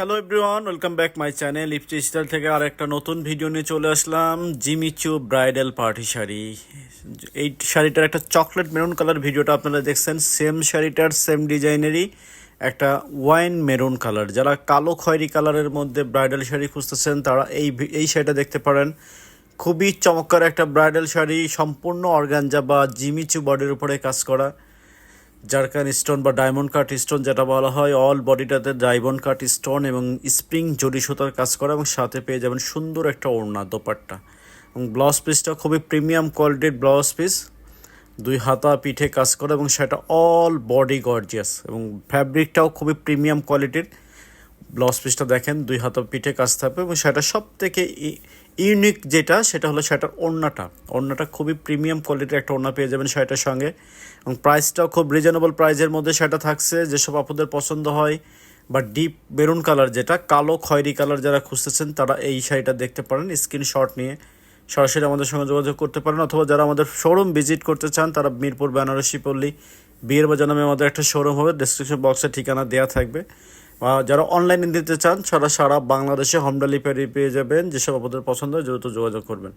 Hello everyone welcome back my channel EFT style থেকে আর একটা নতুন ভিডিও নিয়ে চলে আসলাম Jimmy Choo bridal party sari. এই শাড়িটার একটা চকলেট মেরুন কালার ভিডিওটা আপনারা দেখছেন সেম শাড়িটার সেম ডিজাইনেরই একটা ওয়াইন মেরুন কালার যারা কালো খয়েরি কালারের মধ্যে ব্রাইডাল শাড়ি খুঁজতেছেন, তারা এই এই শাড়িটা দেখতে পারেন। খুবই চমৎকার একটা ব্রাইডাল শাড়ি, সম্পূর্ণ অর্গানজা বা জিমিচু বডির উপরে কাজ করা। জারকান স্টোন বা ডায়মন্ড কাট স্টোন যেটা বলা হয় অল বডিটাতে ডায়মন্ড কাট স্টোন এবং স্প্রিং জড়ি সুতার কাজ করা এবং সাথে পেয়ে যাবেন সুন্দর একটা ওড়না দোপাট্টা। এবং ব্লাউজ পিসটা খুবই প্রিমিয়াম কোয়ালিটির ব্লাউজ পিস দুই হাতা পিঠে কাজ করা এবং সেটা অল বডি গর্জিয়াস এবং ফ্যাব্রিকটাও খুবই প্রিমিয়াম কোয়ালিটির ব্লাউজ পিসটা দেখেন, দুই হাতা পিঠে কাজ থাকবে এবং সেটা সব থেকে ইউনিক যেটা, সেটা হলো সেটার ওড়নাটা। ওড়নাটা খুবই প্রিমিয়াম কোয়ালিটির একটা ওড়না পেয়ে যাবেন সেটার সঙ্গে। এবং প্রাইসটাও খুব রিজনেবল প্রাইসের মধ্যে সেটা থাকছে, যেসব আপনাদের পছন্দ হয়। বা ডিপ মেরুন কালার যেটা, কালো খয়েরি কালার যারা খুঁজতেছেন, তারা এই শাড়িটা দেখতে পারেন। স্ক্রিনশট নিয়ে সরাসরি আমাদের সঙ্গে যোগাযোগ করতে পারেন। অথবা যারা আমাদের শোরুম ভিজিট করতে চান, তারা মিরপুর, বেনারসি, পল্লী, বিয়ের বাজার নামে আমাদের একটা শোরুম হবে। ডিসক্রিপশন বক্সে ঠিকানা দেওয়া থাকবে। যারা অনলাইনে দিতে চান, সারা সারা বাংলাদেশে হোম ডেলিভারি পেয়ে যাবেন। যেসব আপনাদের পছন্দ হয় দ্রুত যোগাযোগ করবেন।